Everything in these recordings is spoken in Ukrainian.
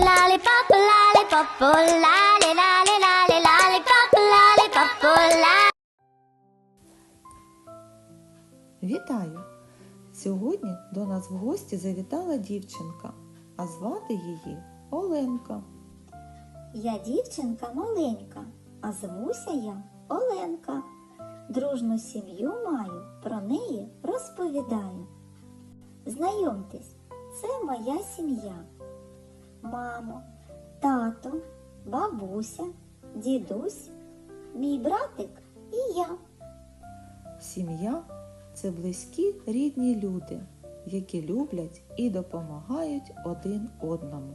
Lollipop, lollipop, lolly, lolly, lolly, lollipop, lollipop, lolly. Вітаю! Сьогодні до нас в гості завітала дівчинка, а звати її Оленка. Я дівчинка маленька, а звуся я Оленка. Дружну сім'ю маю, про неї розповідаю. Знайомтесь, це моя сім'я. Мамо, тато, бабуся, дідусь, мій братик і я. Сім'я це близькі рідні люди, які люблять і допомагають один одному.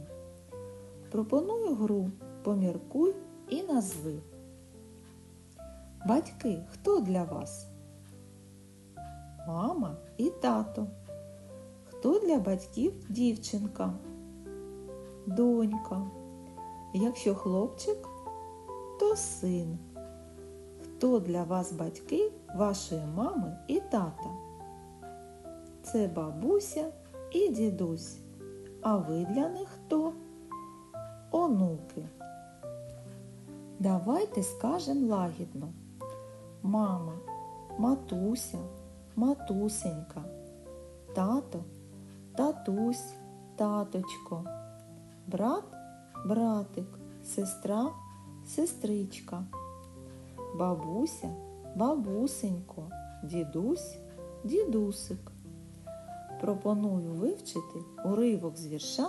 Пропоную гру Поміркуй і назви. Батьки хто для вас? Мама і тато. Хто для батьків дівчинка? Донька. Якщо хлопчик, то син. Хто для вас батьки вашої мами і тата? Це бабуся і дідусь. А ви для них хто? Онуки. Давайте скажемо лагідно. Мама, матуся, матусенька, тато, татусь, таточко, брат, братик, сестра, сестричка бабуся, бабусенько, дідусь, дідусик. Пропоную вивчити уривок з вірша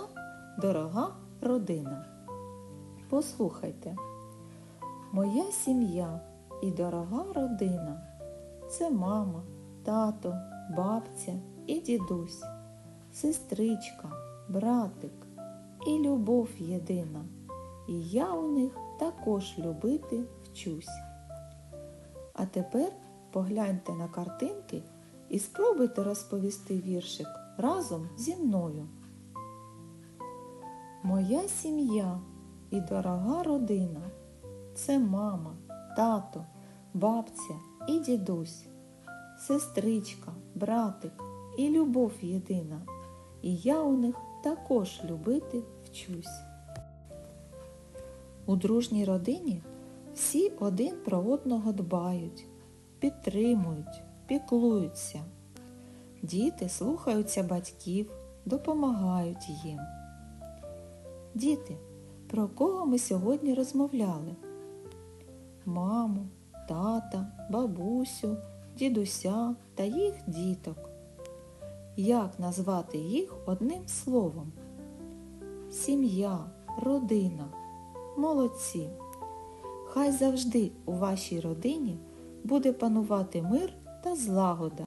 Дорога родина. Послухайте. Моя сім'я і дорога родина це мама, тато, бабця і дідусь, сестричка, братик і любов єдина. І я у них також любити вчусь. А тепер погляньте на картинки і спробуйте розповісти віршик разом зі мною. Моя сім'я і дорога родина це мама, тато, бабця і дідусь, сестричка, братик і любов єдина. І я у них також любити вчусь. У дружній родині всі один про одного дбають, підтримують, піклуються. Діти слухаються батьків, допомагають їм. Діти, про кого ми сьогодні розмовляли? Маму, тата, бабусю, дідуся та їх діток. Як назвати їх одним словом? Сім'я, родина. Молодці! Хай завжди у вашій родині буде панувати мир та злагода.